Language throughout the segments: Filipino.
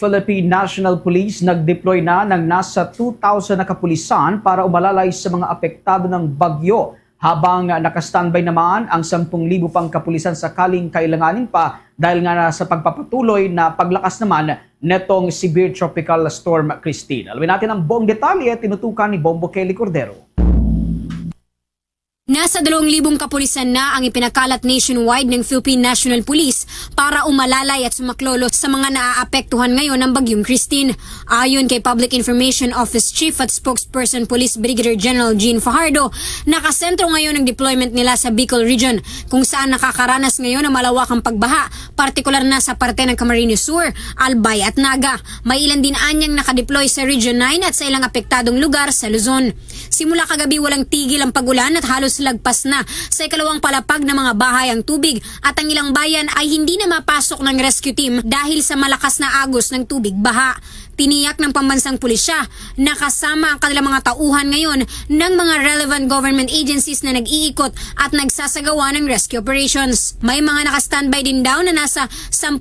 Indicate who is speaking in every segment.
Speaker 1: Philippine National Police nag-deploy na ng nasa 2,000 na kapulisan para umalalay sa mga apektado ng bagyo habang nakastandby naman ang 10,000 pang kapulisan sakaling kailanganin pa dahil nga sa pagpapatuloy na paglakas naman netong severe tropical storm Christine. Alamin natin ang buong detalye tinutukan ni Bombo Kelly Cordero.
Speaker 2: Nasa 2,000 kapulisan na ang ipinakalat nationwide ng Philippine National Police para umalalay at sumaklolo sa mga naaapektuhan ngayon ng Bagyong Christine. Ayon kay Public Information Office Chief at Spokesperson Police Brigadier General Gene Fajardo, nakasentro ngayon ang deployment nila sa Bicol Region kung saan nakakaranas ngayon ng malawakang pagbaha, partikular na sa parte ng Camarines Sur, Albay at Naga. May ilan din anyang nakadeploy sa Region 9 at sa ilang apektadong lugar sa Luzon. Simula kagabi walang tigil ang pagulan at halos lagpas na sa ikalawang palapag ng mga bahay ang tubig at ang ilang bayan ay hindi na mapasok ng rescue team dahil sa malakas na agos ng tubig baha. Tiniyak ng pambansang pulisya na kasama ang kanilang mga tauhan ngayon ng mga relevant government agencies na nag-iikot at nagsasagawa ng rescue operations. May mga nakastandby din daw na nasa 10,000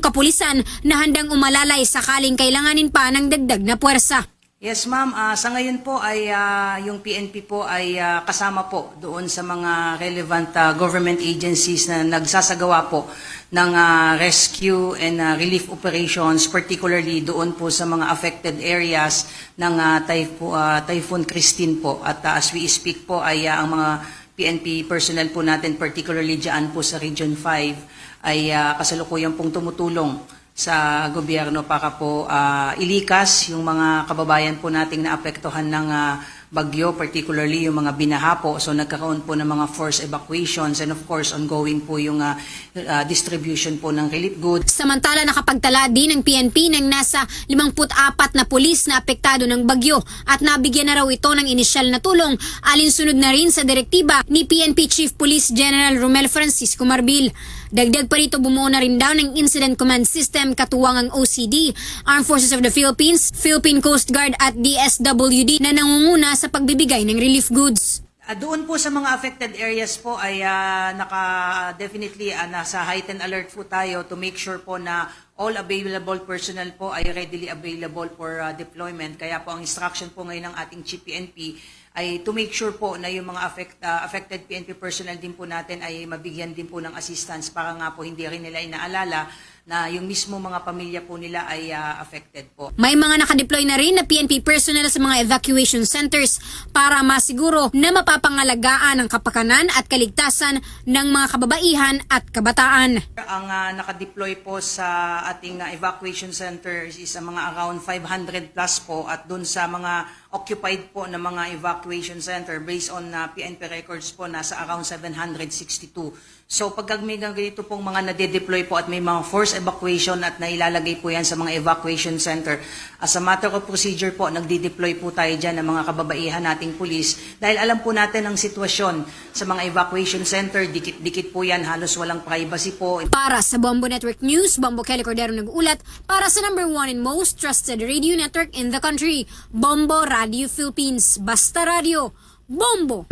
Speaker 2: kapulisan na handang umalalay sakaling kailanganin pa ng dagdag na puwersa.
Speaker 3: Yes, ma'am. Ah, sa ngayon po ay ah, yung PNP po ay ah, kasama po doon sa mga relevant ah, government agencies na nagsasagawa po ng ah, rescue and ah, relief operations, particularly doon po sa mga affected areas ng ah, typho- ah, Typhoon Christine po. At ah, as we speak po ay ah, ang mga PNP personnel po natin, particularly dyan po sa Region 5, ay ah, kasalukuyan pong tumutulong sa gobyerno para po ah, ilikas yung mga kababayan po nating naapektuhan ng ah, bagyo, particularly yung mga binaha po. So nagkakaroon po ng mga forced evacuations and of course ongoing po yung ah, ah, distribution po ng relief goods.
Speaker 2: Samantala nakapagtala din ng PNP ng nasa 54 na pulis na apektado ng bagyo at nabigyan na raw ito ng inisyal na tulong alinsunod na rin sa direktiba ni PNP Chief Police General Romel Francisco Marbil. Dagdag pa rito bumuo na rin daw ng Incident Command System katuwang ang OCD, Armed Forces of the Philippines, Philippine Coast Guard at DSWD na nangunguna sa pagbibigay ng relief goods.
Speaker 3: Ah, doon po sa mga affected areas po ay ah, naka definitely ah, nasa heightened alert po tayo to make sure po na all available personnel po ay readily available for ah, deployment. Kaya po ang instruction po ngayon ng ating Chief PNP ay to make sure po na yung mga affect, ah, affected PNP personnel din po natin ay mabigyan din po ng assistance para nga po hindi rin nila inaalala na yung mismo mga pamilya po nila ay ah, affected po.
Speaker 2: May mga nakadeploy na rin na PNP personnel sa mga evacuation centers para masiguro na mapapangalagaan ang kapakanan at kaligtasan ng mga kababaihan at kabataan.
Speaker 3: Ang ah, nakadeploy po sa ating ah, evacuation centers is ang mga around 500 plus po at dun sa mga occupied po na mga evacuation center based on ah, PNP records po nasa around 762. So pag may ganito pong mga nade-deploy po at may mga evacuation at nailalagay po yan sa mga evacuation center, as a matter of procedure po, nagdi-deploy po tayo dyan ng mga kababaihan nating pulis dahil alam po natin ang sitwasyon sa mga evacuation center, dikit-dikit po yan, halos walang privacy po.
Speaker 2: Para sa Bombo Network News, Bombo Kelly Cordero nag-ulat para sa number one and most trusted radio network in the country, Bombo Radio Philippines. Basta Radio, Bombo!